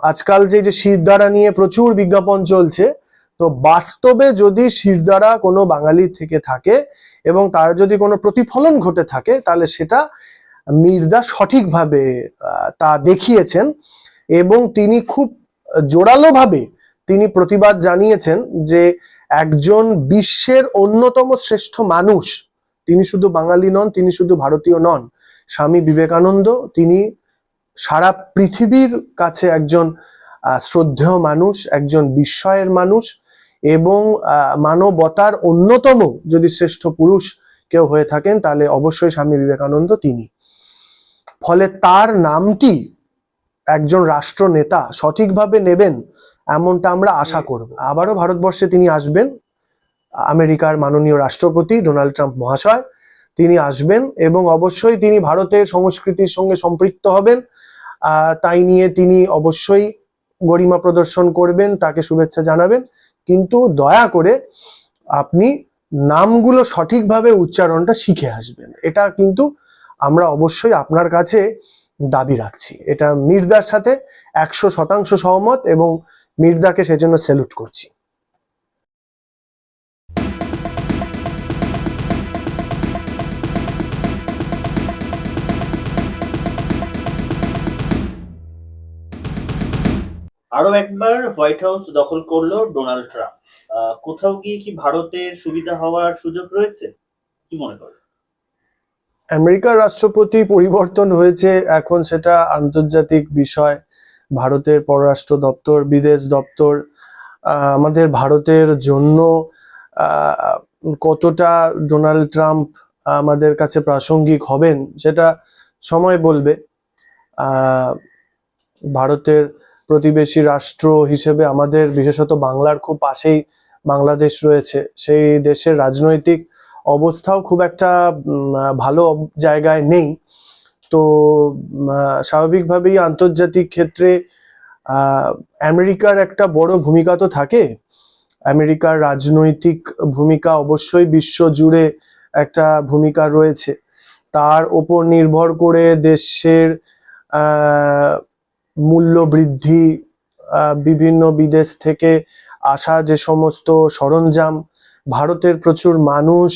আজকাল যে যে শিরদাঁড়া নিয়ে প্রচুর বিজ্ঞাপন চলছে, তো বাস্তবে যদি শিরদাঁড়া কোনো বাঙালি থেকে থাকে এবং তার যদি কোনো প্রতিফলন ঘটে থাকে, তাহলে সেটা মির্দা সঠিকভাবে তা দেখিয়েছেন এবং তিনি খুব জোরালোভাবে তিনি প্রতিবাদ জানিয়েছেন যে একজন বিশ্বের অন্যতম শ্রেষ্ঠ মানুষ, তিনি শুধু বাঙালি নন, তিনি শুধু ভারতীয় নন, স্বামী বিবেকানন্দ, তিনি সারা পৃথিবীর কাছে একজন শ্রদ্ধেয় মানুষ, একজন বিস্ময়ের মানুষ এবং মানবতার অন্যতম যদি শ্রেষ্ঠ পুরুষ কেউ হয়ে থাকেন, তাহলে অবশ্যই স্বামী বিবেকানন্দ তিনি। ফলে তার নামটি একজন রাষ্ট্রনেতা সঠিকভাবে নেবেন এমনটা আমরা আশা করব। আবারও ভারতবর্ষে তিনি আসবেন, আমেরিকার মাননীয় রাষ্ট্রপতি ডোনাল্ড ট্রাম্প মহাশয়, তিনি আসবেন এবং অবশ্যই তিনি ভারতের সংস্কৃতির সঙ্গে সম্পৃক্ত হবেন। তাই নিয়ে তিনি অবশ্যই গরিমা প্রদর্শন করবেন, তাকে শুভেচ্ছা জানাবেন। কিন্তু দয়া করে আপনি নামগুলো সঠিকভাবে উচ্চারণটা শিখে আসবেন। এটা কিন্তু আমরা অবশ্যই আপনার কাছে দাবি রাখছি। এটা মির্দার সাথে একশো শতাংশ সহমত এবং মির্দাকে সেজন্য স্যালুট করছি। আরও একবার হোয়াইট হাউস দখল করল ডোনাল্ড ট্রাম্প। কোথাও গিয়ে কি ভারতের সুবিধা হওয়ার সুযোগ রয়েছে? কি মনে করো? আমেরিকার রাষ্ট্রপতি পরিবর্তন হয়েছে এখন সেটা আন্তর্জাতিক বিষয়। ভারতের পররাষ্ট্র দপ্তর, বিদেশ দপ্তর আমাদের ভারতের জন্য কতটা ডোনাল্ড ট্রাম্প আমাদের কাছে প্রাসঙ্গিক হবেন সেটা সময় বলবে। ভারতের প্রতিবেশী রাষ্ট্র হিসেবে আমাদের, বিশেষত বাংলার খুব পাশেই বাংলাদেশ রয়েছে, সেই দেশের রাজনৈতিক অবস্থাও খুব একটা ভালো জায়গায় নেই। তো স্বাভাবিকভাবেই আন্তর্জাতিক ক্ষেত্রে আমেরিকার একটা বড় ভূমিকা তো থাকে। আমেরিকার রাজনৈতিক ভূমিকা অবশ্যই বিশ্ব জুড়ে একটা ভূমিকা রয়েছে। তার ওপর নির্ভর করে দেশের মূল্য বৃদ্ধি বিভিন্ন বিদেশ থেকে আসা যে সমস্ত সরঞ্জাম, ভারতের প্রচুর মানুষ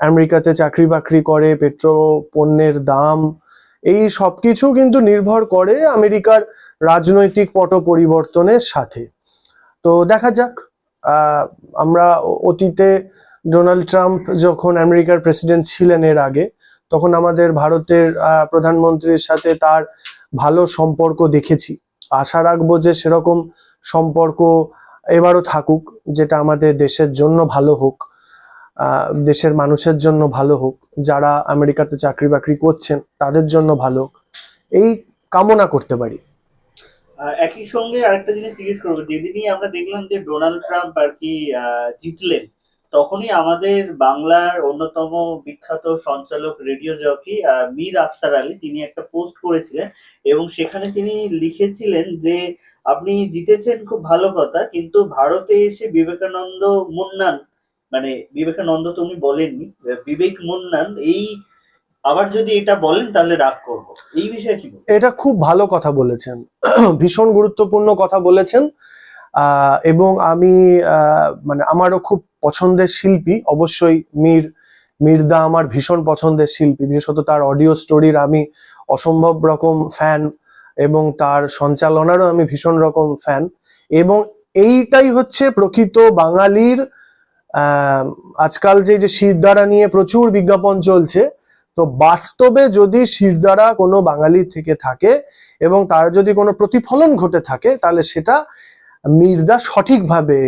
আমেরিকাতে চাকরি বাকরি করে, পেট্রো পণ্যের দাম, এই সবকিছু কিন্তু নির্ভর করে আমেরিকার রাজনৈতিক পট পরিবর্তনের সাথে। তো দেখা যাক আমরা অতীতে ডোনাল্ড ট্রাম্প যখন আমেরিকার প্রেসিডেন্ট ছিলেন এর আগে, তখন আমাদের ভারতের প্রধানমন্ত্রীর সাথে তার ভালো সম্পর্ক দেখেছি। আশা রাখব যে সেরকম সম্পর্ক এবারও থাকুক, যেটা আমাদের দেশের জন্য ভালো হোক দেশের মানুষের জন্য ভালো হোক, যারা আমেরিকাতে চাকরি বাকরি করছেন, তাদের জন্য ভালো হোক। এই কামনা করতে পারি। একই সঙ্গে আরেকটা জিনিস জিজ্ঞেস করব, যেদিনই আমরা দেখলাম যে ডোনাল্ড ট্রাম্প আর কি জিতলেন তখনই আমাদের বাংলার অন্যতম বিখ্যাত সঞ্চালক রেডিও জকি মীর আফসার আলী, তিনি একটা পোস্ট করেছিলেন এবং সেখানে তিনি লিখেছিলেন যে, আপনি জিতেছেন খুব ভালো কথা, কিন্তু ভারতে এসে বিবেকানন্দ মুন্নান মানে বিবেকানন্দ তো উনি বলেননি, বিবেক মুন্নান, এই আবার যদি এটা বলেন তাহলে রাগ করব। এই বিষয়ে কি এটা খুব ভালো কথা বলেছেন। ভীষণ গুরুত্বপূর্ণ কথা বলেছেন। এবং আমি মানে আমারও খুব পছন্দের শিল্পী, অবশ্যই মীর, মির্দা আমার ভীষণ পছন্দের শিল্পী, বিশেষত তার অডিও স্টোরির আমি অসম্ভব রকম ফ্যান এবং তার সঞ্চালনারও আমি ভীষণ রকম ফ্যান এবং এইটাই হচ্ছে প্রকৃত বাঙালির আজকাল যে যে শিরদারা নিয়ে প্রচুর বিজ্ঞাপন চলছে, তো বাস্তবে যদি শিরদারা কোনো বাঙালি থেকে থাকে এবং তার যদি কোনো প্রতিফলন ঘটে থাকে, তাহলে সেটা মির্দা সঠিকভাবে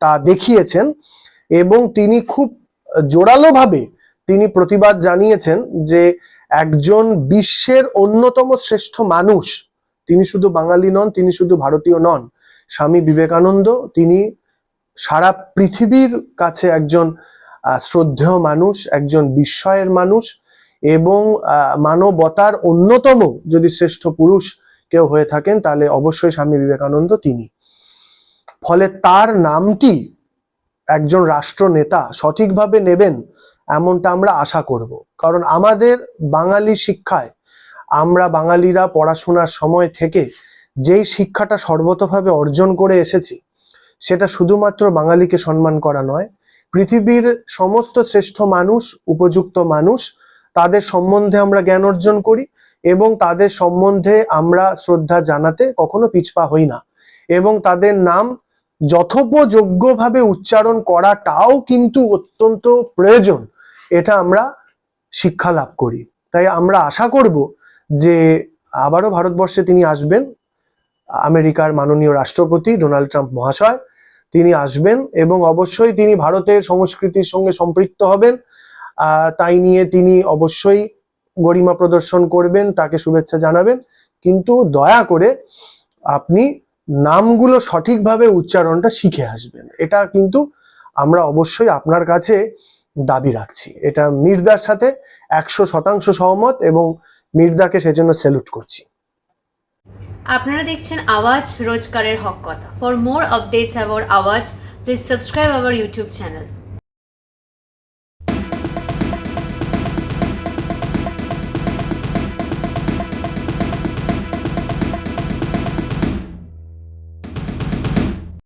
তা দেখিয়েছেন এবং তিনি খুব জোরালোভাবে তিনি প্রতিবাদ জানিয়েছেন যে একজন বিশ্বের অন্যতম শ্রেষ্ঠ মানুষ, তিনি শুধু বাঙালি নন, তিনি শুধু ভারতীয় নন, স্বামী বিবেকানন্দ, তিনি সারা পৃথিবীর কাছে একজন শ্রদ্ধেয় মানুষ, একজন বিস্ময়ের মানুষ এবং মানবতার অন্যতম যদি শ্রেষ্ঠ পুরুষ কেউ হয়ে থাকেন, তাহলে অবশ্যই স্বামী বিবেকানন্দ তিনি। ফলে তার নামটি একজন রাষ্ট্রনেতা সঠিকভাবে নেবেন এমনটা আমরা আশা করব। কারণ আমাদের বাঙালি শিক্ষায় আমরা বাঙালিরা পড়াশোনার সময় থেকে যেই শিক্ষাটা সর্বতভাবে অর্জন করে এসেছি, সেটা শুধুমাত্র বাঙালিকে সম্মান করা নয়, পৃথিবীর সমস্ত শ্রেষ্ঠ মানুষ, উপযুক্ত মানুষ, তাদের সম্বন্ধে আমরা জ্ঞান অর্জন করি এবং তাদের সম্বন্ধে আমরা শ্রদ্ধা জানাতে কখনো পিছপা হই না এবং তাদের নাম যথোপযোগ্যভাবে উচ্চারণ করাটাও কিন্তু অত্যন্ত প্রয়োজন। এটা আমরা শিক্ষা লাভ করি। তাই আমরা আশা করব যে আবারও ভারতবর্ষে তিনি আসবেন। আমেরিকার মাননীয় রাষ্ট্রপতি ডোনাল্ড ট্রাম্প মহাশয় তিনি আসবেন এবং অবশ্যই তিনি ভারতের সংস্কৃতির সঙ্গে সম্পৃক্ত হবেন। তাই নিয়ে তিনি অবশ্যই গরিমা প্রদর্শন করবেন, তাকে শুভেচ্ছা জানাবেন। কিন্তু দয়া করে আপনি নামগুলো সঠিকভাবে উচ্চারণটা শিখে আসবেন। এটা কিন্তু আমরা অবশ্যই আপনার কাছে দাবি রাখছি। এটা মির্দার সাথে একশো শতাংশ সহমত এবং মির্দাকে সেজন্য স্যালুট করছি। আপনারা দেখছেন আওয়াজ রোজকারের হক কথা। For more updates about Awaaz please subscribe our YouTube channel